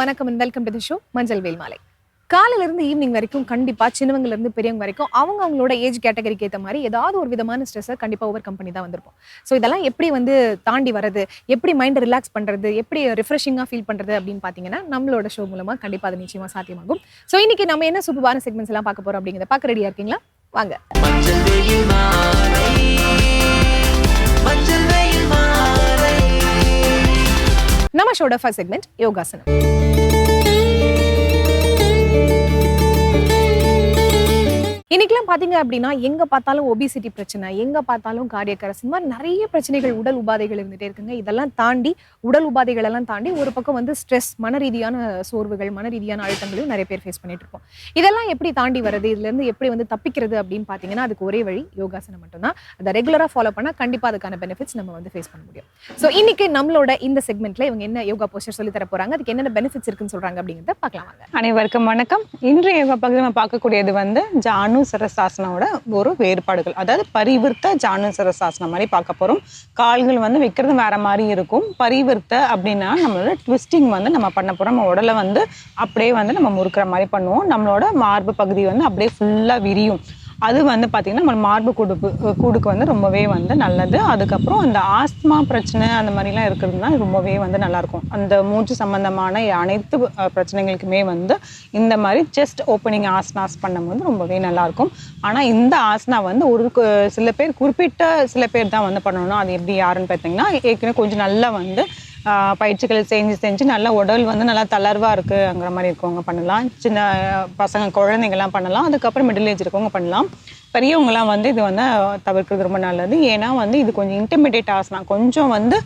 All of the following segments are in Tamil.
வணக்கம் and welcome to the show மஞ்சள் வேல் மாலை. இருந்து ஈவினிங் வரைக்கும் கண்டிப்பாக சின்னவங்கல இருந்து பெரியவங்க வரைக்கும் அவங்க அவங்களோட ஏஜ் கேட்டகரிக்கு ஏற்ற மாதிரி ஏதாவது ஒரு விதமான ஸ்ட்ரெஸ்ஸை கண்டிப்பாக ஓவர் கம்பெனி தான் வந்திருப்போம். ஸோ இதெல்லாம் எப்படி வந்து தாண்டி வரது எப்படி மைண்டை ரிலாக்ஸ் பண்றது எப்படி ரிஃப்ரெஷிங்காக ஃபீல் பண்ணுறது அப்படின்னு பார்த்தீங்கன்னா நம்மளோட ஷோ மூலமாக கண்டிப்பாக அது நிச்சயமா சாத்தியமாகும். ஸோ இன்னைக்கு நம்ம என்ன சூப்பரான செக்மெண்ட்ஸ் எல்லாம் பார்க்க போறோம் அப்படிங்கிறத பார்க்க ரெடியாக இருக்கீங்களா? வாங்க. நம்ம ஷோட ஃபர்ஸ்ட் செக்மெண்ட் இன்னைக்கெல்லாம் பார்த்தீங்க அப்படின்னா எங்கே பார்த்தாலும் ஒபிசிட்டி பிரச்சனை எங்கே பார்த்தாலும் கார்டியக் அரசு மாதிரி நிறைய பிரச்சனைகள் உடல் உபாதைகள் இருந்துட்டே இருக்குங்க. இதெல்லாம் தாண்டி உடல் உபாதைகள் எல்லாம் தாண்டி ஒரு பக்கம் வந்து ஸ்ட்ரெஸ் மன ரீதியான சோர்வுகள் மன ரீதியான அழுத்தங்களையும் நிறைய பேர் ஃபேஸ் பண்ணிட்டு இருக்கோம் இதெல்லாம் எப்படி தாண்டி வருது இதுல இருந்து எப்படி வந்து தப்பிக்கிறது அப்படின்னு பார்த்தீங்கன்னா அதுக்கு ஒரே வழி யோகாசனம் மட்டும்தான். அதை ரெகுலராக ஃபாலோ பண்ணால் கண்டிப்பாக அதுக்கான பெனிஃபிட்ஸ் நம்ம வந்து ஃபேஸ் பண்ண முடியும். ஸோ இன்னைக்கு நம்மளோட இந்த செக்மெண்ட்ல இவங்க என்ன யோகா போஸ்டர் சொல்லி தர போறாங்க அதுக்கு என்னென்ன பெனிஃபிட்ஸ் இருக்குன்னு சொல்றாங்க அப்படிங்கிறத பார்க்கலாம் அனைவருக்கும் வணக்கம். இன்றைய யோகா பகுதியில் நம்ம பார்க்கக்கூடியது வந்து ஜானு சரசாசனோட ஒரு வேறுபாடுகள். அதாவது பரிவிர்த்த ஜானு சரசாசனம் மாதிரி பார்க்க போகிறோம் கால்கள் வந்து வைக்கிறது வேற மாதிரி இருக்கும். பரிவிர்த்த அப்படின்னா நம்மளோட ட்விஸ்டிங் வந்து நம்ம பண்ண போகிறோம் நம்ம உடலை வந்து அப்படியே வந்து நம்ம முறுக்கிற மாதிரி பண்ணுவோம். நம்மளோட மார்பு பகுதி வந்து அப்படியே ஃபுல்லாக விரியும். அது வந்து பார்த்திங்கன்னா நம்ம மார்பு கொடுப்பு கூடுக்கு வந்து ரொம்பவே வந்து நல்லது. அதுக்கப்புறம் அந்த ஆஸ்துமா பிரச்சனை அந்த மாதிரிலாம் இருக்கிறதுனா ரொம்பவே வந்து நல்லாயிருக்கும். அந்த மூச்சு சம்மந்தமான அனைத்து பிரச்சனைகளுக்குமே வந்து இந்த மாதிரி செஸ்ட் ஓப்பனிங் ஆஸ்னாஸ் பண்ணும்போது ரொம்பவே நல்லாயிருக்கும். ஆனால் இந்த ஆஸ்னா வந்து ஒரு சில பேர் குறிப்பிட்ட சில பேர் தான் வந்து பண்ணணும். அது எப்படி யாருன்னு பார்த்தீங்கன்னா ஏற்கனவே கொஞ்சம் நல்லா வந்து பயிற்சிகள் செஞ்சு செஞ்சு நல்லா உடல் வந்து நல்லா தளர்வாக இருக்குங்கிற மாதிரி இருக்கவங்க பண்ணலாம். சின்ன பசங்க குழந்தைங்கள்லாம் பண்ணலாம். அதுக்கப்புறம் மிடில் ஏஜ் இருக்கவங்க பண்ணலாம். பெரியவங்களாம் வந்து இது வந்து தவிர்க்கிறது ரொம்ப நல்லது. ஏன்னா வந்து இது கொஞ்சம் இன்டர்மீடியட் ஆசனா கொஞ்சம் வந்து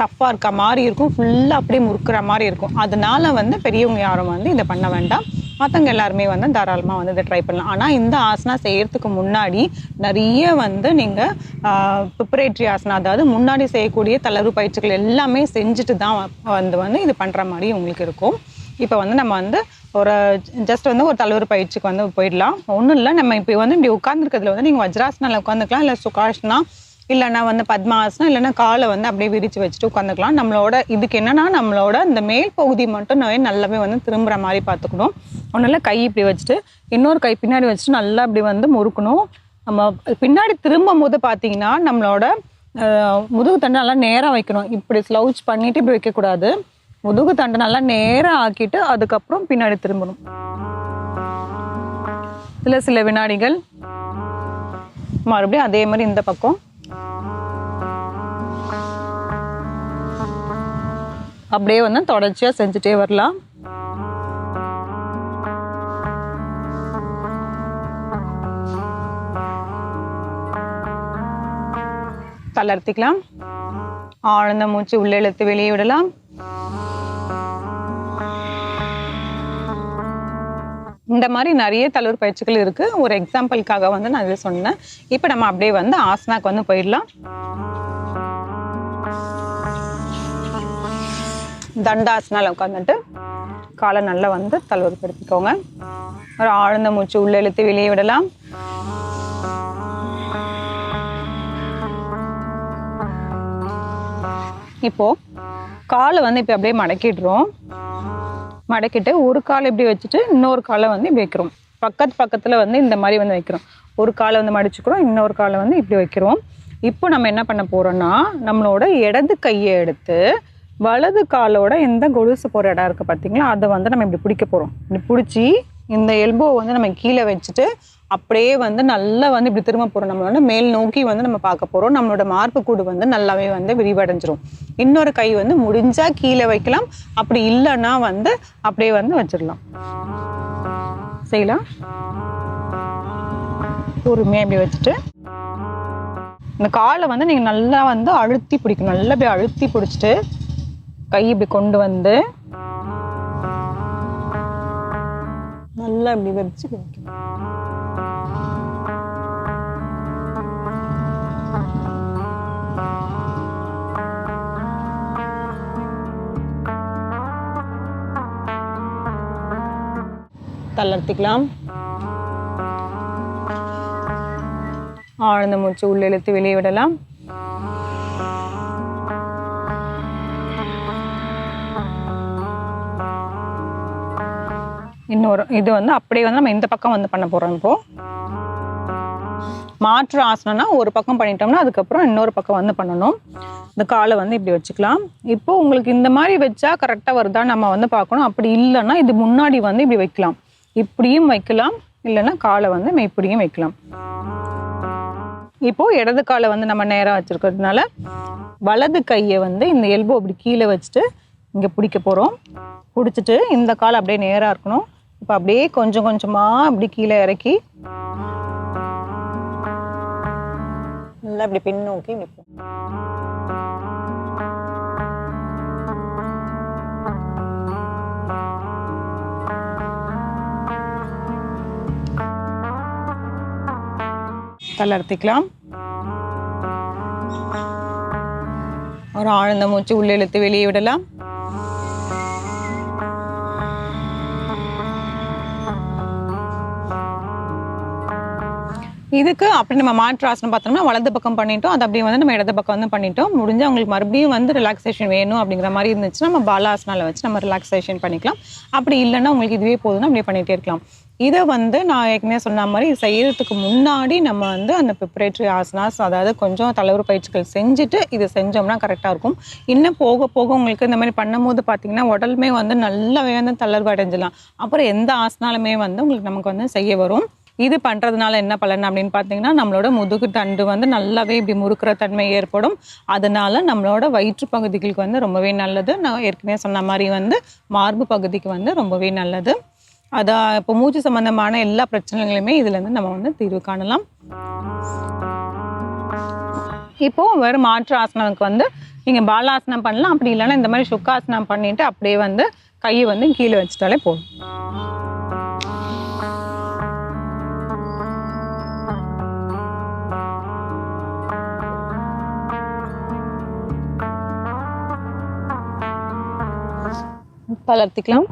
டஃப்பாக இருக்க மாதிரி இருக்கும். ஃபுல்லாக அப்படியே முறுக்கிற மாதிரி இருக்கும். அதனால வந்து பெரியவங்க யாரும் வந்து இதை பண்ண வேண்டாம். மற்றவங்க எல்லாருமே வந்து தாராளமாக வந்து இதை ட்ரை பண்ணலாம். ஆனால் இந்த ஆசனா செய்கிறதுக்கு முன்னாடி நிறைய வந்து நீங்கள் ப்ரிப்பரேட்ரி ஆசனா அதாவது முன்னாடி செய்யக்கூடிய தளர்வு பயிற்சிகள் எல்லாமே செஞ்சுட்டு தான் வந்து வந்து இது பண்ணுற மாதிரி உங்களுக்கு இருக்கும். இப்போ வந்து நம்ம வந்து ஒரு ஜஸ்ட் வந்து ஒரு தலைவர் பயிற்சிக்கு வந்து போயிடலாம். ஒன்றும் இல்லை நம்ம இப்போ வந்து இப்படி உட்காந்துருக்கிறதுல வந்து நீங்கள் வஜ்ராசனில் உட்காந்துக்கலாம் இல்லை சுகாஷ்னா இல்லைன்னா வந்து பத்மாசனம் இல்லைன்னா காலை வந்து அப்படியே விரித்து வச்சுட்டு உட்காந்துக்கலாம் நம்மளோட இதுக்கு என்னன்னா நம்மளோட இந்த மேல் பகுதி மட்டும் நோய் நல்லாவே வந்து திரும்புகிற மாதிரி பார்த்துக்கணும். ஒன்றும் இல்லை கை இப்படி வச்சுட்டு இன்னொரு கை பின்னாடி வச்சுட்டு நல்லா அப்படி வந்து முறுக்கணும். நம்ம பின்னாடி திரும்பும் போது பார்த்தீங்கன்னா நம்மளோட முதுகு தண்டு நல்லா நேராக வைக்கணும். இப்படி ஸ்லவுச் பண்ணிட்டு இப்படி வைக்கக்கூடாது. முதுகு தண்டை நல்லா நேராக ஆக்கிட்டு அதுக்கப்புறம் பின்னாடி திரும்பணும். சில சில வினாடிகள். மறுபடியும் அதே மாதிரி இந்த பக்கம். அப்படியே வந்து தொடர்ச்சியாக செஞ்சுட்டே வரலாம். தளர்த்திக்கலாம் ஆழ்ந்த மூச்சு உள்ளே இழுத்து வெளியே விடலாம். இந்த மாதிரி நிறைய தளர் பயிற்சிகள் இருக்கு. ஒரு எக்ஸாம்பிளுக்காக வந்து நான் இதை சொன்னேன். இப்போ நம்ம அப்படியே வந்து ஆசனாக்கு வந்து போயிடலாம். தண்டாசனால் உட்காந்துட்டு காலை நல்லா வந்து தளர்வுபடுத்திக்கோங்க ஒரு ஆழ்ந்த மூச்சு உள்ளே இழுத்து வெளியே விடலாம். இப்போ காலை வந்து இப்போ அப்படியே மடக்கிடுறோம். மடக்கிட்டு ஒரு காலை இப்படி வச்சுட்டு இன்னொரு காலை வந்து இப்படி வைக்கிறோம். பக்கத்து பக்கத்தில் வந்து இந்த மாதிரி வந்து வைக்கிறோம். ஒரு காலை வந்து மடிச்சுக்கிறோம் இன்னொரு காலை வந்து இப்படி வைக்கிறோம். இப்போ நம்ம என்ன பண்ண போகிறோன்னா நம்மளோட இடது கையை எடுத்து வலது காலோட எந்த கொலுசு போகிற இடம் இருக்குது பார்த்தீங்களா அதை வந்து நம்ம இப்படி பிடிக்க போகிறோம் இப்படி பிடிச்சி இந்த எல்போ வந்து நம்ம கீழே வச்சுட்டு அப்படியே வந்து நல்லா வந்து இப்படி திரும்ப போகிறோம் நம்மளோட மேல் நோக்கி வந்து நம்ம பார்க்க போகிறோம் நம்மளோட மார்பு கூடு வந்து நல்லாவே வந்து விரிவடைஞ்சிரும். இன்னொரு கை வந்து முடிஞ்சால் கீழே வைக்கலாம். அப்படி இல்லைன்னா வந்து அப்படியே வந்து வச்சிடலாம். செய்யலாம் பொறுமையாக இப்படி வச்சுட்டு இந்த காலை வந்து நீங்கள் நல்லா வந்து அழுத்தி பிடிக்கணும். நல்லா அப்படியே அழுத்தி பிடிச்சிட்டு கை இப்படி கொண்டு வந்து நல்லா இப்படி வச்சு வைக்கணும் தளர்த்திக்கலாம். ஆழ்ந்த மூச்சு உள்ள இழுத்து வெளியே விடலாம். இன்னொரு இது வந்து அப்படியே வந்து நம்ம இந்த பக்கம் வந்து பண்ண போறோம் இப்போ. மாற்று ஆசனம்னா ஒரு பக்கம் பண்ணிட்டோம்னா அதுக்கப்புறம் இன்னொரு பக்கம் வந்து பண்ணணும். இந்த காலை வந்து இப்படி வச்சுக்கலாம். இப்போ உங்களுக்கு இந்த மாதிரி வச்சா கரெக்டாக வருதா நம்ம வந்து பார்க்கணும். அப்படி இல்லைன்னா இது முன்னாடி வந்து இப்படி வைக்கலாம். இப்படியும் வைக்கலாம். இல்லைன்னா காலை வந்து நம்ம இப்படியும் வைக்கலாம். இப்போ இடது காலை வந்து நம்ம நேராக வச்சிருக்கிறதுனால வலது கையை வந்து இந்த எல்போ அப்படி கீழே வச்சுட்டு இங்கே பிடிக்க போகிறோம் பிடிச்சிட்டு இந்த கால் அப்படியே நேராக இருக்கணும். இப்போ அப்படியே கொஞ்சம் கொஞ்சமாக அப்படி கீழே இறக்கி நல்லா இப்படி பின்னோக்கி நிற்போம் தளர்த்திக்கலாம் ஒரு ஆழ்ந்த மூச்சு உள்ள இழுத்து வெளியே விடலாம் இதுக்கு அப்படி நம்ம மாற்று ஆசனம் பார்த்தோம்னா வலது பக்கம் பண்ணிட்டோம். அது அப்படியே வந்து நம்ம இடது பக்கம் வந்து பண்ணிட்டோம். முடிஞ்சு அவங்களுக்கு மறுபடியும் வந்து ரிலாக்ஸேஷன் வேணும் அப்படிங்கிற மாதிரி இருந்துச்சுன்னா நம்ம பாலாசனால வச்சு நம்ம ரிலாக்ஸேஷன் பண்ணிக்கலாம். அப்படி இல்லைன்னா உங்களுக்கு இதுவே போதும்னா அப்படியே பண்ணிட்டே இருக்கலாம். இதை வந்து நான் ஏற்கனவே சொன்ன மாதிரி செய்கிறதுக்கு செய்யறதுக்கு முன்னாடி நம்ம வந்து அந்த ப்ரிப்பரேட்டரி ஆசனாஸ் அதாவது கொஞ்சம் தலைவர் பயிற்சிகள் செஞ்சுட்டு இது செஞ்சோம்னா கரெக்டாக இருக்கும். இன்னும் போக போக உங்களுக்கு இந்த மாதிரி பண்ணும்போது பார்த்தீங்கன்னா உடலுமே வந்து நல்லாவே வந்து தளர்வு அடைஞ்சிடலாம். அப்புறம் எந்த ஆசனாலுமே வந்து உங்களுக்கு நமக்கு வந்து செய்ய வரும். இது பண்ணுறதுனால என்ன பலன் அப்படின்னு பார்த்தீங்கன்னா நம்மளோட முதுகு தண்டு வந்து நல்லாவே இப்படி முறுக்கிற தன்மை ஏற்படும். அதனால நம்மளோட வயிற்று பகுதிகளுக்கு வந்து ரொம்பவே நல்லது. நான் ஏற்கனவே சொன்ன மாதிரி வந்து மார்பு பகுதிக்கு வந்து ரொம்பவே நல்லது. அதான் இப்போ மூச்சு சம்பந்தமான எல்லா பிரச்சனைகளுமே இதுலேருந்து நம்ம வந்து தீர்வு காணலாம். இப்போ வெறும் மாற்று ஆசனம்க்கு வந்து நீங்கள் பாலாசனம் பண்ணலாம். அப்படி இல்லைன்னா இந்த மாதிரி சுக்காசனம் பண்ணிட்டு அப்படியே வந்து கையை வந்து கீழே வச்சுட்டாலே போதும். வளர்த்திக்கலாம்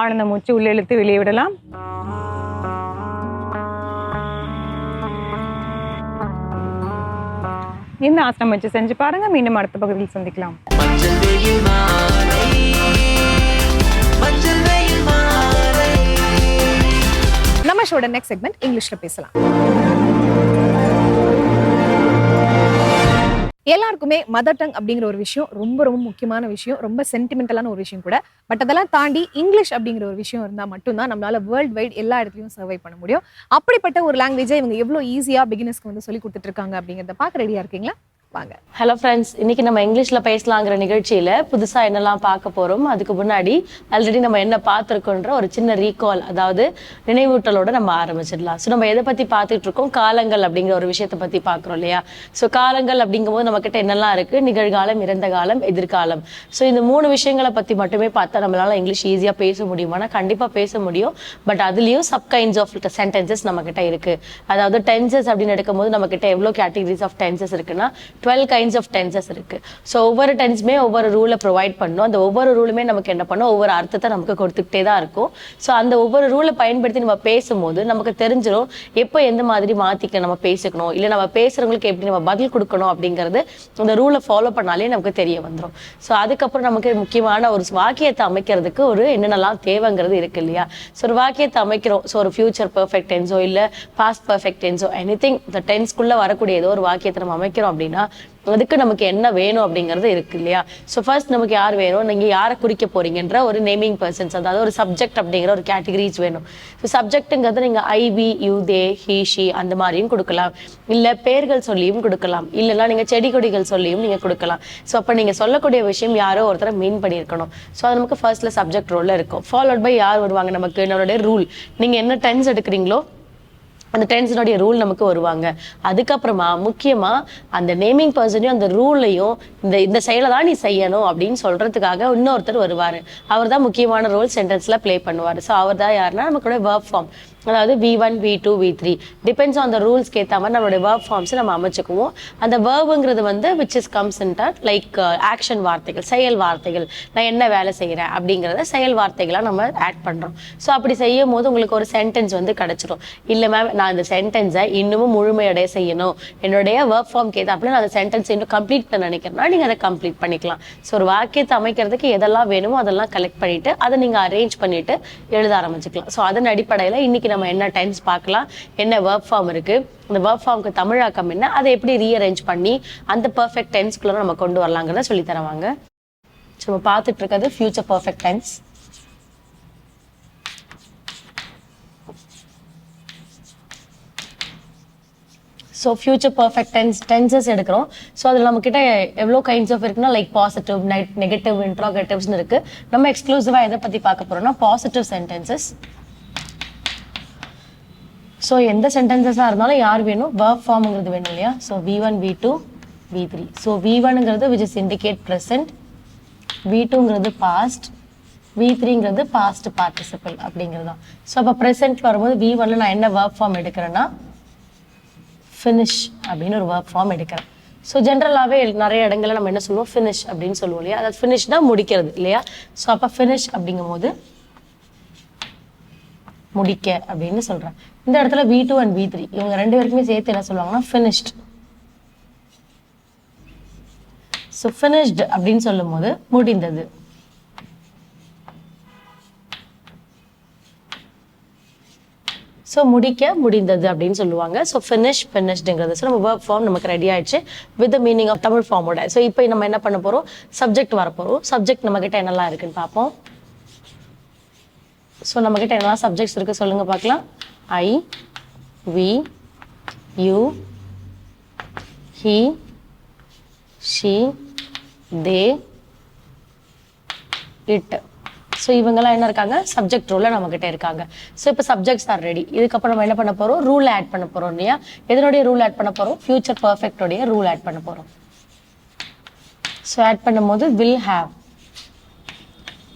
ஆனந்த மூச்சு உள்ள இழுத்து வெளியே விடலாம். இந்த ஆசனம் வச்சு செஞ்சு பாருங்க. மீண்டும் அடுத்த பகுதியில் சந்திக்கலாம். நம்ம ஷோட நெக்ஸ்ட் செக்மெண்ட் இங்கிலீஷ்ல பேசலாம். எல்லாருக்குமே மதர் டங் அப்படிங்கிற ஒரு விஷயம் ரொம்ப ரொம்ப முக்கியமான விஷயம் ரொம்ப சென்டிமெண்டலான ஒரு விஷயம் கூட. பட் அதெல்லாம் தாண்டி இங்கிலீஷ் அப்படிங்கிற ஒரு விஷயம் இருந்தால் மட்டும்தான் நம்மளால வேர்ல்ட் வைட் எல்லா இடத்துலையும் சர்வை பண்ண முடியும். அப்படிப்பட்ட ஒரு லாங்குவேஜை இவங்க எவ்வளோ ஈஸியாக பிகினஸ்க்கு வந்து சொல்லி கொடுத்துட்டு இருக்காங்க அப்படிங்கிறத பார்க்க ரெடியாக இருக்கீங்களா? வாங்க. ஹலோ ஃப்ரெண்ட்ஸ் இன்னைக்கு நம்ம இங்கிலீஷ்ல பேசலாங்கிற நிகழ்ச்சியில புதுசா என்னெல்லாம் பார்க்க போறோம். அதுக்கு முன்னாடி ஆல்ரெடி நம்ம என்ன பார்த்துருக்கோன்ற ஒரு சின்ன ரீகால் அதாவது நினைவூட்டலோட நம்ம ஆரம்பிச்சிடலாம். ஸோ நம்ம எதை பத்தி பார்த்துட்டு இருக்கோம் காலங்கள் அப்படிங்கிற ஒரு விஷயத்தை பத்தி பார்க்குறோம் இல்லையா? ஸோ காலங்கள் அப்படிங்கும்போது நம்ம கிட்ட என்னெல்லாம் இருக்கு? நிகழ்காலம் இறந்த காலம் எதிர்காலம். ஸோ இந்த மூணு விஷயங்களை பத்தி மட்டுமே பார்த்தா நம்மளால இங்கிலீஷ் ஈஸியா பேச முடியுமானா கண்டிப்பா பேச முடியும். பட் அதுலயும் சப் கைண்ட்ஸ் ஆஃப் சென்டென்சஸ் நம்ம கிட்ட இருக்கு. அதாவது டென்சஸ் அப்படின்னு எடுக்கும்போது நம்ம கிட்ட எவ்வளோ கேட்டகரிஸ் ஆஃப் டென்சஸ் இருக்குன்னா டுவெல் கைண்ட்ஸ் ஆஃப் டென்சஸ் இருக்கு. ஸோ ஒவ்வொரு டென்ஸுமே ஒவ்வொரு ரூலை ப்ரொவைட் பண்ணும். அந்த ஒவ்வொரு ரூலுமே நமக்கு என்ன பண்ணும்? ஒவ்வொரு அர்த்தத்தை நமக்கு கொடுத்துக்கிட்டே தான் இருக்கும். ஸோ அந்த ஒவ்வொரு ரூலை பயன்படுத்தி நம்ம பேசும்போது நமக்கு தெரிஞ்சிடும் எப்போ எந்த மாதிரி மாத்திக்க நம்ம பேசிக்கணும்? இல்லை நம்ம பேசுறவங்களுக்கு எப்படி நம்ம பதில் கொடுக்கணும் அப்படிங்கிறது அந்த ரூலை ஃபாலோ பண்ணாலே நமக்கு தெரிய வந்துடும் ஸோ அதுக்கப்புறம் நமக்கு முக்கியமான ஒரு வாக்கியத்தை அமைக்கிறதுக்கு ஒரு என்னென்னலாம் தேவைங்கிறது இருக்கு இல்லையா? ஸோ ஒரு வாக்கியத்தை அமைக்கிறோம். ஸோ ஒரு ஃபியூச்சர் பர்ஃபெக்ட் டென்ஸோ இல்லை பாஸ்ட் பர்ஃபெக்ட் டென்ஸோ எனி திங் இந்த டென்ஸ்க்குள்ளே வரக்கூடிய ஏதோ ஒரு வாக்கியத்தை நம்ம அமைக்கிறோம் அப்படின்னா அதுக்கு நமக்கு என்ன வேணும் அப்படிங்கிறது இருக்கு இல்லையா? ஸோ ஃபர்ஸ்ட் நமக்கு யார் வேணும்? நீங்கள் யாரை குறிக்க போறீங்கன்ற ஒரு நேமிங் பர்சன்ஸ் அதாவது ஒரு சப்ஜெக்ட் அப்படிங்கிற ஒரு கேட்டகரிஸ் வேணும். ஸோ சப்ஜெக்ட்டுங்கிறது நீங்க ஐபி யூ தே ஹீஷி அந்த மாதிரியும் கொடுக்கலாம். இல்ல பேர்கள் சொல்லியும் கொடுக்கலாம். இல்லைன்னா நீங்க செடி கொடிகள் சொல்லியும் நீங்கள் கொடுக்கலாம். ஸோ அப்போ நீங்க சொல்லக்கூடிய விஷயம் யாரோ ஒருத்தரை மீன் பண்ணியிருக்கணும். ஸோ அது நமக்கு ஃபர்ஸ்ட்ல சப்ஜெக்ட் ரோலில் இருக்கும். ஃபாலோட் பை யார் வருவாங்க நமக்கு? நம்மளுடைய ரூல் நீங்க என்ன டென்ஸ் எடுக்கிறீங்களோ அந்த டென்ஸினுடைய ரூல் நமக்கு வருவாங்க. அதுக்கப்புறமா முக்கியமா அந்த நேமிங் பர்சனையும் அந்த ரூலையும் இந்த இந்த செயலை தான் நீ செய்யணும் அப்படின்னு சொல்றதுக்காக இன்னொருத்தர் வருவாரு. அவர் தான் முக்கியமான ரோல் சென்டென்ஸில் ப்ளே பண்ணுவார். ஸோ அவர் தான் யாருன்னா நமக்கு வேர்ப் ஃபார்ம் அதாவது V one V two V three depends on the ரூல்ஸ்க்கு ஏற்ற மாதிரி நம்மளுடைய வேர்ப் ஃபார்ம்ஸை நம்ம அமைச்சுக்குவோம். அந்த வேர்புங்கிறது வந்து which is comes inter like action வார்த்தைகள் செயல் வார்த்தைகள். நான் என்ன வேலை செய்கிறேன் அப்படிங்கிறத செயல் வார்த்தைகளாக நம்ம ஆட் பண்ணுறோம் ஸோ அப்படி செய்யும் போது உங்களுக்கு ஒரு சென்டென்ஸ் வந்து கிடச்சிரும். இல்லை மேம் நான் இந்த சென்டென்ஸை இன்னமும் முழுமையடைய செய்யணும். என்னுடைய ஒர்க் ஃபார்ம்க்கு ஏற்றாப்புல நான் அந்த சென்டென்ஸ் இன்னும் கம்ப்ளீட் பண்ண நினைக்கிறேன்னா நீங்கள் அதை கம்ப்ளீட் பண்ணிக்கலாம். ஸோ ஒரு வாக்கியத்தை அமைக்கிறதுக்கு எதெல்லாம் வேணுமோ அதெல்லாம் கலெக்ட் பண்ணிவிட்டு அதை நீங்கள் அரேஞ்ச் பண்ணிவிட்டு எழுத ஆரம்பிச்சுக்கலாம். ஸோ அதன் அடிப்படையில் இன்னைக்கு நம்ம என்ன டைம்ஸ் பார்க்கலாம் என்ன ஒர்க் ஃபார்ம் இருக்கு அந்த ஒர்க் ஃபார்முக்கு தமிழாக்கம் என்ன அதை எப்படி ரீஅரேஞ்ச் பண்ணி அந்த பர்ஃபெக்ட் டென்ஸ்குள்ள நம்ம கொண்டு வரலாங்கிறத சொல்லி தருவாங்க. ஸோ நம்ம பார்த்துட்டு இருக்கிறது future perfect tense so future perfect tense tenses எடுக்கிறோம். ஸோ அதில் நம்ம கிட்ட எவ்வளோ கைண்ட்ஸ் ஆஃப் இருக்குன்னா லைக் பாசிட்டிவ் நெட் நெகட்டிவ் இன்ட்ராகேட்டிவ்ஸ்னு இருக்கு. நம்ம எக்ஸ்க்ளூசிவாக எதை பற்றி பார்க்க போறோம்னா பாசிட்டிவ் சென்டென்சஸ் ஸோ எந்த சென்டென்சஸாக இருந்தாலும் யார் வேணும்? verb ஃபார்ம்ங்கிறது வேணும் இல்லையா? So V one V two V three so V ஒன்ங்கிறது which is indicate present V டூங்கிறது past V த்ரீங்கிறது பாஸ்ட் பார்ட்டிசிபிள் அப்படிங்கிறது தான். ஸோ அப்போ ப்ரெசென்ட் வரும்போது வி ஒன்ல நான் என்ன ஒர்க் ஃபார்ம் எடுக்கிறேன்னா ஃபினிஷ் அப்படின்னு ஒரு ஒர்க் ஃபார்ம் எடுக்கிறேன். ஸோ ஜென்ரலாகவே நிறைய இடங்களில் நம்ம என்ன சொல்லுவோம்? ஃபினிஷ் அப்படின்னு சொல்லுவோம் இல்லையா? அதாவது ஃபினிஷ் தான் முடிக்கிறது இல்லையா? ஸோ அப்போ ஃபினிஷ் அப்படிங்கும்போது முடிக்க அப்படின்னு சொல்றேன். இந்த இடத்துல V two and V three இவங்க ரெண்டு பேருக்குமே சேர்த்து என்ன சொல்லுவாங்கன்னா ஃபினிஷ்ட் ஸோ ஃபினிஷ்டு அப்படின்னு சொல்லும்போது முடிந்தது. ஸோ முடிக்க முடிந்தது அப்படின்னு சொல்லுவாங்க. ஸோ ஃபினிஷ் ஃபினிஷ்டுங்கிறது ஸோ நம்ம ஒர்க் ஃபார்ம் நமக்கு ரெடி ஆயிடுச்சு வித் மீனிங் ஆஃப் தமிழ் ஃபார்மோட ஸோ இப்போ நம்ம என்ன பண்ண போகிறோம் சப்ஜெக்ட் வரப்போகிறோம் சப்ஜெக்ட் நம்மக்கிட்ட என்னெல்லாம் இருக்குன்னு பார்ப்போம். ஸோ நம்மக்கிட்ட என்னெல்லாம் சப்ஜெக்ட்ஸ் இருக்குது சொல்லுங்கள் பார்க்கலாம். I we you he she they it so இவங்கெல்லாம் என்ன இருக்காங்க? சப்ஜெக்ட் ரூலில் நம்மக்கிட்ட இருக்காங்க. ஸோ இப்போ சப்ஜெக்ட்ஸ் ஆர் ரெடி இதுக்கப்புறம் நம்ம என்ன பண்ண போகிறோம் ரூல் ஆட் பண்ண போகிறோம் இல்லையா? எதனுடைய ரூல் ஆட் பண்ண போகிறோம் ஃபியூச்சர் பர்ஃபெக்டோடைய ரூல் ஆட் பண்ண போகிறோம் ஸோ ஆட் பண்ணும்போது will have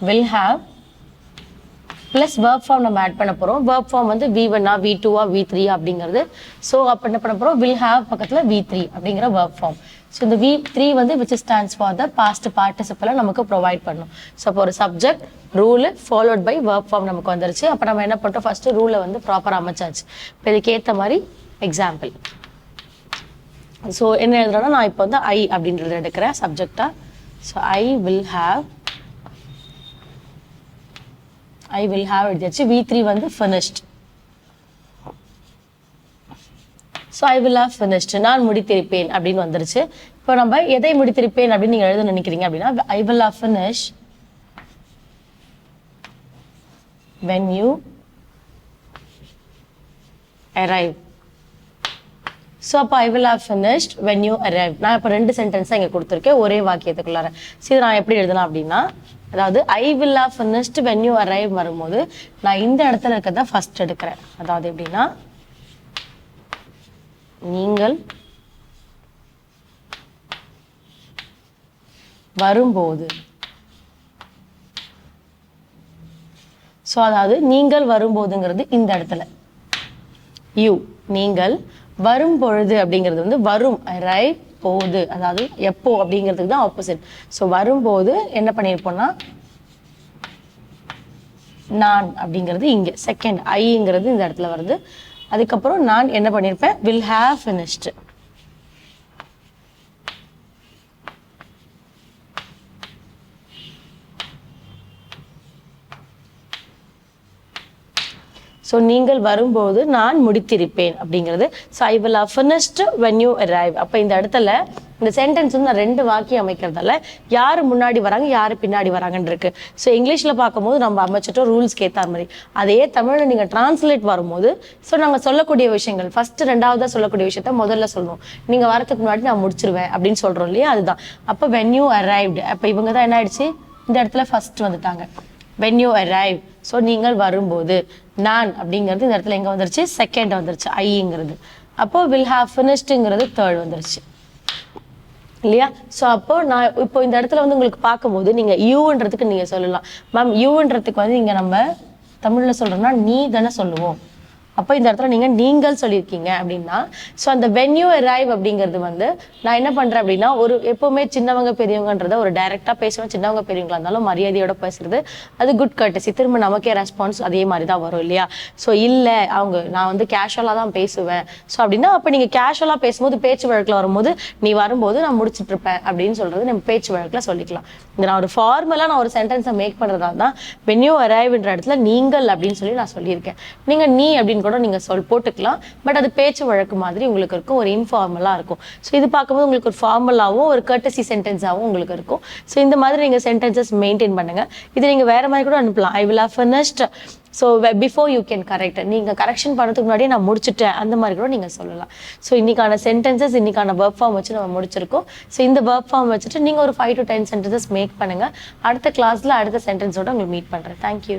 will have plus verb form நம்ம ஆட் பண்ண போகிறோம் ஒர்க் ஃபார்ம் வந்து வி ஒன்னா வி டூவா வி த்ரீ அப்படிங்கிறது. ஸோ அப்போ என்ன பண்ண போகிறோம் வில் ஹாவ் பக்கத்தில் வி த்ரீ அப்படிங்கிற ஒர்க் ஃபார்ம் ஸோ இந்த வி த்ரீ வந்து which stands for the past பார்ட்டிசிபிளை நமக்கு ப்ரொவைட் பண்ணும். ஸோ அப்போ ஒரு subject rule followed by verb form நமக்கு வந்துருச்சு. அப்போ நம்ம என்ன பண்ணுறோம் ஃபஸ்ட்டு ரூலை வந்து ப்ராப்பராக அமைச்சாச்சு. இப்போ இதுக்கு ஏற்ற மாதிரி எக்ஸாம்பிள் ஸோ என்ன எழுதுறோன்னா நான் இப்போ வந்து ஐ அப்படின்றத எடுக்கிறேன் சப்ஜெக்டாக so I will have I will have எழுதியாச்சு வி த்ரீ வந்து finished so I will have finished நான் முடித்திருப்பேன் அப்படின்னு வந்துருச்சு. இப்போ நம்ம எதை முடித்திருப்பேன் அப்படின்னு நீங்கள் எழுத நினைக்கிறீங்க அப்படின்னா I will have finish when you arrive so அப்போ I will have finished when you arrive நான் இப்போ ரெண்டு சென்டென்ஸாக இங்கே கொடுத்துருக்கேன். ஒரே வாக்கியத்துக்குள்ளார. சரி நான் எப்படி எழுதலாம் அப்படின்னா அதாவது I will have finished when you arrive வரும்போது நான் இந்த இடத்துல இருக்கிறத ஃபர்ஸ்ட் எடுக்கிறேன். அதாவது எப்படின்னா நீங்கள் வரும்போது. ஸோ அதாவது நீங்கள் வரும்போதுங்கிறது இந்த இடத்துல. யூ நீங்கள் வரும் பொழுது அப்படிங்கிறது வந்து வரும் ரைட் போகுது. அதாவது எப்போ அப்படிங்கிறதுக்கு தான் ஆப்போசிட் ஸோ வரும்போது என்ன பண்ணியிருப்போம்னா நான் அப்படிங்கிறது இங்கே செகண்ட் ஐங்கிறது இந்த இடத்துல வருது. அதுக்கப்புறம் நான் என்ன பண்ணியிருப்பேன்? வில் ஹாவ் ஃபினிஷ்டு ஸோ நீங்கள் வரும்போது நான் முடித்திருப்பேன் அப்படிங்கிறது. So I will have when you arrive அப்போ இந்த இடத்துல இந்த சென்டென்ஸ் வந்து நான் ரெண்டு வாக்கியம் அமைக்கிறதால யார் முன்னாடி வராங்க யார் பின்னாடி வராங்கன்னு இருக்கு. ஸோ இங்கிலீஷில் பார்க்கும்போது நம்ம அமைச்சிட்டோம் ரூல்ஸ்க்கு ஏற்ற மாதிரி. அதே தமிழில் நீங்கள் டிரான்ஸ்லேட் வரும்போது ஸோ நாங்கள் சொல்லக்கூடிய விஷயங்கள் ஃபர்ஸ்ட் ரெண்டாவதாக சொல்லக்கூடிய விஷயத்த முதல்ல சொல்லுவோம் நீங்கள் வரதுக்கு முன்னாடி நான் முடிச்சிருவேன் அப்படின்னு சொல்கிறோம் இல்லையா? அதுதான். அப்போ வென் யூ அரைவ்டு அப்போ இவங்க தான் என்ன ஆயிடுச்சு? இந்த இடத்துல ஃபர்ஸ்ட் வந்துட்டாங்க. வென் யூ அரைவ் ஸோ நீங்கள் வரும்போது நான் அப்படிங்கிறது இந்த இடத்துல எங்கே வந்துருச்சு? செகண்ட் வந்துருச்சு. ஐங்கிறது அப்போ வில் ஹாவ் ஃபினிஷ்டுங்கிறது தேர்ட் வந்துருச்சு. இல்லையா? ஸோ அப்போ நான் இப்போ இந்த இடத்துல வந்து உங்களுக்கு பார்க்கும்போது நீங்கள் யூன்றதுக்கு நீங்கள் சொல்லலாம். மேம் யூன்றதுக்கு வந்து இங்கே நம்ம தமிழில் சொல்கிறோம்னா நீ தானே சொல்லுவோம். அப்போ இந்த இடத்துல நீங்கள் நீங்கள் சொல்லியிருக்கீங்க அப்படின்னா ஸோ அந்த வென்யூ அரைவ் அப்படிங்கிறது வந்து நான் என்ன பண்ணுறேன் அப்படின்னா ஒரு எப்போவுமே சின்னவங்க பெரியவங்கன்றத ஒரு டைரெக்டாக பேசணும் சின்னவங்க பெரியவங்களா இருந்தாலும் மரியாதையோட பேசுறது அது குட் கட்டசி திரும்ப நமக்கே ரெஸ்பான்ஸ் அதே மாதிரி தான் வரும் இல்லையா? ஸோ இல்லை அவங்க நான் வந்து கேஷுவலாக தான் பேசுவேன். ஸோ அப்படின்னா அப்போ நீங்கள் கேஷுவலாக பேசும்போது பேச்சு வழக்கில் வரும்போது நீ வரும்போது நான் முடிச்சிட்டு இருப்பேன் அப்படின்னு சொல்றது நம்ம பேச்சு வழக்கில் சொல்லிக்கலாம். இந்த நான் ஒரு ஃபார்மலாக நான் ஒரு சென்டென்ஸை மேக் பண்ணுறதா தான் வென்யூ அரைவ்ன்ற இடத்துல நீங்கள் அப்படின்னு சொல்லி நான் சொல்லியிருக்கேன். நீங்கள் நீ அப்படின்னு கூட நீங்கள் சொல் போட்டுக்கலாம். பட் அது பேச்சு வழக்கு மாதிரி உங்களுக்கு இருக்கும். ஒரு இன்ஃபார்மலாக இருக்கும். ஸோ இது பார்க்கும்போது உங்களுக்கு ஒரு ஃபார்மலாகவும் ஒரு கர்டசி சென்டென்ஸாகவும் உங்களுக்கு இருக்கும். ஸோ இந்த மாதிரி நீங்கள் சென்டென்சஸ் மெயின்டைன் பண்ணுங்க. இது நீங்கள் வேற மாதிரி கூட அனுப்பலாம். I will have finished. So before you can correct நீங்கள் கரெக்ஷன் பண்ணதுக்கு முன்னாடியே நான் முடிச்சுட்டேன். அந்த மாதிரி கூட நீங்கள் சொல்லலாம். ஸோ இன்னைக்கான சென்டென்சஸ் இன்னைக்கான ஒர்க் ஃபார்ம் வச்சு நம்ம முடிச்சிருக்கோம். ஸோ இந்த ஒர்க் ஃபார்ம் வச்சுட்டு நீங்கள் ஒரு five to ten sentences make பண்ணுங்க. அடுத்த கிளாஸில் அடுத்த சென்டென்ஸோட உங்களுக்கு மீட் பண்ணுறேன் தேங்க்யூ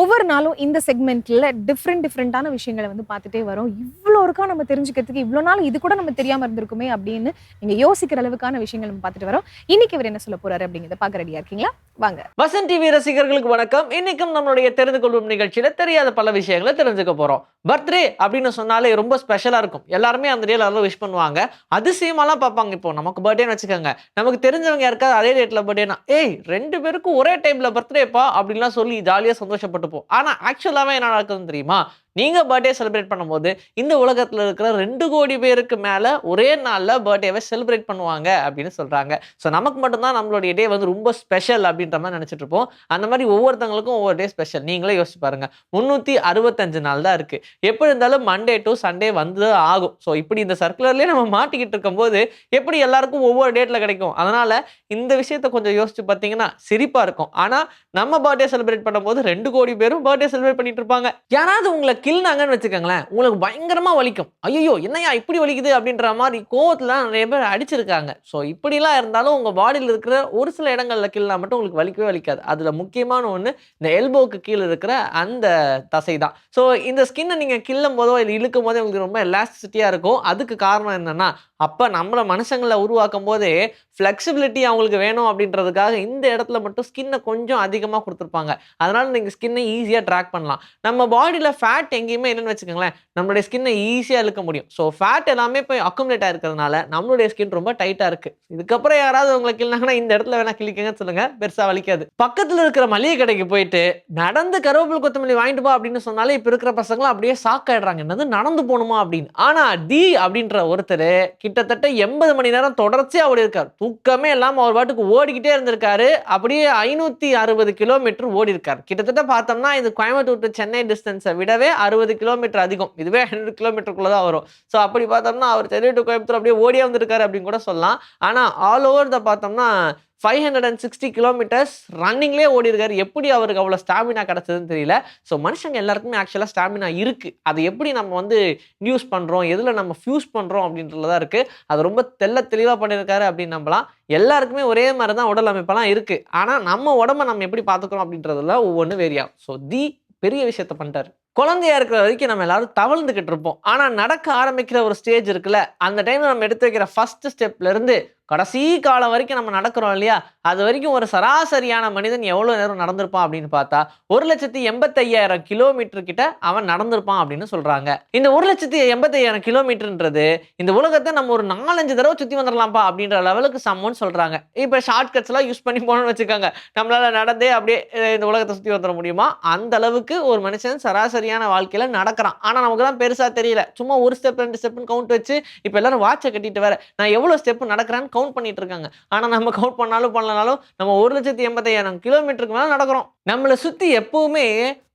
ஒவ்வொரு நாளும் இந்த செக்மெண்ட்ல டிஃப்ரெண்ட் டிஃப்ரெண்டான விஷயங்களை வந்து பார்த்துட்டே வரோம். இவ்வளோ இருக்கா நம்ம தெரிஞ்சுக்கிறதுக்கு இவ்வளோ நாள் இது கூட நம்ம தெரியாமல் இருந்திருக்குமே அப்படின்னு நீங்கள் யோசிக்கிற அளவுக்கான விஷயங்கள் நம்ம பார்த்துட்டு வரோம். இன்னைக்கு இவர் என்ன சொல்ல போறாரு அப்படிங்கிறத பார்க்க ரெடியா இருக்கீங்களா? வாங்க. வசன் டிவி ரசிகர்களுக்கு வணக்கம். இன்னைக்கும் நம்மளுடைய தெரிந்து கொள்வோம் நிகழ்ச்சியில தெரியாத பல விஷயங்களை தெரிஞ்சுக்க போறோம். பர்த்டே அப்படின்னு சொன்னாலே ரொம்ப ஸ்பெஷலா இருக்கும். எல்லாருமே அந்த டேல அதெல்லாம் விஷ் பண்ணுவாங்க. அதிசயமாலாம் பார்ப்பாங்க. இப்போ நமக்கு பர்த்டேன்னு வச்சுக்கோங்க. நமக்கு தெரிஞ்சவங்க யாருக்காவது அதே டேட்ல பர்த்டேனா ஏய் ரெண்டு பேருக்கும் ஒரே டைம்ல பர்த்டேப்பா அப்படின்லாம் சொல்லி ஜாலியாக ஜாலியா போட்டுப்போம் ஆனால் ஆக்சுவலாவே என்ன நடக்குதுன்னு தெரியுமா? நீங்கள் பர்த்டே செலிப்ரேட் பண்ணும்போது இந்த உலகத்தில் இருக்கிற ரெண்டு கோடி பேருக்கு மேலே ஒரே நாளில் பர்த்டேவை செலிப்ரேட் பண்ணுவாங்க அப்படின்னு சொல்கிறாங்க ஸோ நமக்கு மட்டும்தான் நம்மளுடைய டே வந்து ரொம்ப ஸ்பெஷல் அப்படின்ற மாதிரி நினச்சிட்டு இருப்போம். அந்த மாதிரி ஒவ்வொருத்தவங்களுக்கும் ஒவ்வொரு டே ஸ்பெஷல் நீங்களே யோசிச்சு பாருங்க. முந்நூற்றி அறுபத்தஞ்சு நாள் தான் இருக்குது எப்படி இருந்தாலும் மண்டே டு சண்டே வந்து ஆகும். ஸோ இப்படி இந்த சர்க்குலர்லேயே நம்ம மாட்டிக்கிட்டு இருக்கும்போது எப்படி எல்லாருக்கும் ஒவ்வொரு டேட்டில் கிடைக்கும்? அதனால் இந்த விஷயத்த கொஞ்சம் யோசிச்சு பார்த்தீங்கன்னா சிரிப்பாக இருக்கும். ஆனால் நம்ம பர்த்டே செலிப்ரேட் பண்ணும்போது ரெண்டு கோடி பேரும் பர்த்டே செலிப்ரேட் பண்ணிட்டு இருப்பாங்க. யாராவது உங்களை கில்னாங்கன்னு வச்சுக்கோங்களேன் உங்களுக்கு பயங்கரமாக வலிக்கும். ஐயோ என்னையா இப்படி வலிக்குது அப்படின்ற மாதிரி கோவத்துல நிறைய பேர் அடிச்சிருக்காங்க. ஸோ இப்படிலாம் இருந்தாலும் உங்கள் பாடியில் இருக்கிற ஒரு சில இடங்களில் கில்னா மட்டும் உங்களுக்கு வலிக்கவே வலிக்காது. அதில் முக்கியமான ஒன்று இந்த எல்போக்கு கீழே இருக்கிற அந்த தசை தான். ஸோ இந்த ஸ்கின்னை நீங்கள் கிள்ளும் போதோ இல்லை இழுக்கும் போதோ உங்களுக்கு ரொம்ப எலாஸ்டிசிட்டியாக இருக்கும். அதுக்கு காரணம் என்னென்னா அப்போ நம்மளை மனுஷங்களை உருவாக்கும் போதே ஃப்ளெக்சிபிலிட்டி அவங்களுக்கு வேணும் அப்படின்றதுக்காக இந்த இடத்துல மட்டும் ஸ்கின்னை கொஞ்சம் அதிகமாக கொடுத்துருப்பாங்க. அதனால் நீங்கள் ஸ்கின்னை ஈஸியாக ட்ராக் பண்ணலாம். நம்ம பாடியில் ஃபேட் எங்கேயுமே என்னென்னு வச்சுக்கோங்களேன் நம்மளுடைய ஸ்கின்னை ஈஸியாக இழுக்க முடியும். ஸோ ஃபேட் எல்லாமே போய் அக்குமுலேட் ஆயிருக்கிறதுனால நம்மளுடைய ஸ்கின் ரொம்ப டைட்டாக இருக்குது இதுக்கப்புறம் யாராவது உங்களை கிள்னாங்கன்னா இந்த இடத்துல வேணால் கிளிக்கங்கன்னு சொல்லுங்கள் பெருசாக வலிக்காது. பக்கத்தில் இருக்கிற மளிகை கடைக்கு போயிட்டு நடந்து கருவேப்பிலை கொத்தமல்லி வாங்கிட்டு போ அப்படின்னு சொன்னாலே இப்போ இருக்கிற பசங்களாம் அப்படியே சாக்காயிடுறாங்க என்னது நடந்து போகணுமா அப்படின்னு. ஆனால் டி அப்படின்ற ஒருத்தர் கிட்டத்தட்ட எண்பது மணி நேரம் தொடர்ச்சியாக ஓடி இருக்கார் தூக்கமே இல்லாமல் அவர் பாட்டுக்கு ஓடிக்கிட்டே இருந்திருக்காரு. அப்படியே ஐநூற்றி அறுபது கிலோமீட்டர் ஓடி இருக்கார் கிட்டத்தட்ட பார்த்தோம்னா இது கோயம்புத்தூர் டு சென்னை டிஸ்டன்ஸை விடவே அறுபது கிலோமீட்டர் அதிகம். இதுவே ஹண்ட்ரட் கிலோமீட்டருக்குள்ளே தான் வரும். ஸோ அப்படி பார்த்தோம்னா அவர் சென்னை டு கோயம்புத்தூர் அப்படியே ஓடியே வந்திருக்காரு அப்படின்னு கூட சொல்லலாம். ஆனால் ஆல் ஓவர் த பார்த்தோம்னா five hundred and sixty kilometres ரன்னிங்லேயே ஓடி இருக்காரு எப்படி அவருக்கு அவ்வளோ ஸ்டாமினா கிடச்சதுன்னு தெரியல. ஸோ மனுஷங்க எல்லாருக்குமே ஆக்சுவலாக ஸ்டாமினா இருக்குது அது எப்படி நம்ம வந்து யூஸ் பண்ணுறோம் எதில் நம்ம ஃபியூஸ் பண்ணுறோம் அப்படின்றதா தான் இருக்குது அது ரொம்ப தெல்ல தெளிவாக பண்ணியிருக்காரு அப்படின்னு நம்பலாம். எல்லாருக்குமே ஒரே மாதிரி தான் உடல் அமைப்பெல்லாம் இருக்குது ஆனால் நம்ம உடம்ப நம்ம எப்படி பார்த்துக்கிறோம் அப்படின்றதுல ஒவ்வொன்று வேரியாகும் ஸோ தி பெரிய விஷயத்த பண்ணிட்டாரு. குழந்தையா இருக்கிற வரைக்கும் நம்ம எல்லாரும் தவழ்ந்துக்கிட்டு இருப்போம். ஆனால் நடக்க ஆரம்பிக்கிற ஒரு ஸ்டேஜ் இருக்குல்ல அந்த டைம்ல நம்ம எடுத்து வைக்கிற ஃபர்ஸ்ட் ஸ்டெப்ல இருந்து கடைசி காலம் வரைக்கும் நம்ம நடக்கிறோம் இல்லையா? அது வரைக்கும் ஒரு சராசரியான மனிதன் எவ்வளோ நேரம் நடந்திருப்பான் அப்படின்னு பார்த்தா ஒரு லட்சத்தி எண்பத்தையாயிரம் கிலோமீட்டர் கிட்ட அவன் நடந்திருப்பான் அப்படின்னு சொல்றாங்க. இந்த ஒரு லட்சத்தி எண்பத்தையாயிரம் கிலோமீட்டர்ன்றது இந்த உலகத்தை நம்ம ஒரு நாலஞ்சு தடவை சுற்றி வந்துடலாம்ப்பா அப்படின்ற லெவலுக்கு சம்மோன்னு சொல்றாங்க. இப்போ ஷார்ட் கட்ஸ் எல்லாம் யூஸ் பண்ணி போகணும்னு வச்சுக்கோங்க. நம்மளால நடந்தே அப்படியே இந்த உலகத்தை சுற்றி வந்துட முடியுமா? அந்த அளவுக்கு ஒரு மனுஷன் சராசரியான வாழ்க்கையில நடக்கிறான். ஆனால் நமக்கு தான் பெருசா தெரியல. சும்மா ஒரு ஸ்டெப் ரெண்டு ஸ்டெப்னு கவுண்ட் வச்சு இப்போ எல்லாரும் வாட்சை கட்டிட்டு வேற நான் எவ்வளோ ஸ்டெப் நடக்கிறேன்னு கவுண்ட் பண்ணிட்டு இருக்காங்க. ஆனா நம்ம கவுண்ட் பண்ணாலும் பண்ணலனாலும் நம்ம ஒரு லட்சத்தி எண்பத்தையாயிரம் கிலோமீட்டருக்கு மேல நடக்கிறோம். நம்மளை சுற்றி எப்போவுமே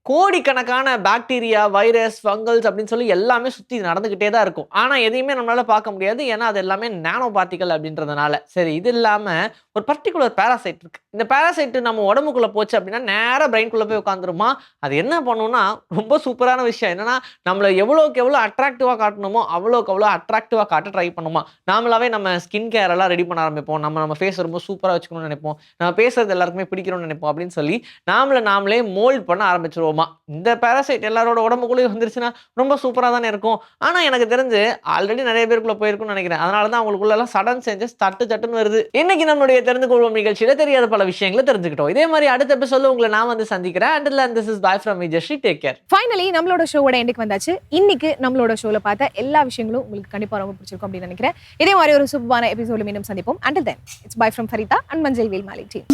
கோடிக்கணக்கான பாக்டீரியா வைரஸ் ஃபங்கல்ஸ் அப்படின்னு சொல்லி எல்லாமே சுற்றி நடந்துக்கிட்டே தான் இருக்கும். ஆனால் எதையுமே நம்மளால் பார்க்க முடியாது. ஏன்னா அது எல்லாமே நானோ பார்ட்டிகள் அப்படின்றதுனால. சரி இது இல்லாமல் ஒரு பர்டிகுலர் பேராசைட் இருக்கு. இந்த பேராசைட்டு நம்ம உடம்புக்குள்ளே போச்சு அப்படின்னா நேராக பிரெயின்குள்ளே போய் உட்காந்துருமா அது என்ன பண்ணும்னா ரொம்ப சூப்பரான விஷயம். என்னன்னா நம்மளை எவ்வளோக்கு எவ்வளோ அட்ராக்டிவாக காட்டணுமோ அவ்வளோக்கு அவ்வளோ அட்ராக்டிவாக காட்ட ட்ரை பண்ணுமா? நாமளாவே நம்ம ஸ்கின் கேர் எல்லாம் ரெடி பண்ண ஆரம்பிப்போம். நம்ம நம்ம ஃபேஸ் ரொம்ப சூப்பராக வச்சுக்கணும்னு நினைப்போம். நம்ம பேசுறது எல்லாருக்குமே பிடிக்கணும்னு நினைப்போம் அப்படின்னு சொல்லி நாமளை நாமளே மோல்ட் பண்ண ஆரம்பிச்சிருவோமா. இந்த பேராசைட் எல்லாரோட உடம்புக்குள்ளேயும் வந்துருச்சுன்னா ரொம்ப சூப்பராக தானே இருக்கும். ஆனால் எனக்கு தெரிஞ்சு ஆல்ரெடி நிறைய பேருக்குள்ள போயிருக்கும்னு நினைக்கிறேன். அதனால தான் அவங்களுக்குள்ளெல்லாம் சடன் சேஞ்சஸ் தட்டு தட்டுன்னு வருது. இன்னைக்கு நம்மளுடைய தெரிந்து கொள்வோம் நிகழ்ச்சியில் தெரியாத பல விஷயங்களை தெரிஞ்சுக்கிட்டோம். இதே மாதிரி அடுத்த எபிசோட உங்களை நான் வந்து சந்திக்கிறேன். And this is bye from Vijayasri take care finally நம்மளோட ஷோவோட எண்டுக்கு வந்தாச்சு. இன்னைக்கு நம்மளோட ஷோவில் பார்த்த எல்லா விஷயங்களும் உங்களுக்கு கண்டிப்பா ரொம்ப பிடிச்சிருக்கும் அப்படின்னு நினைக்கிறேன். இதே மாதிரி ஒரு சூப்பரான எபிசோட மீண்டும் சந்திப்போம். Until then it's bye from Farida and மஞ்சள் வேல் மாலை டீம்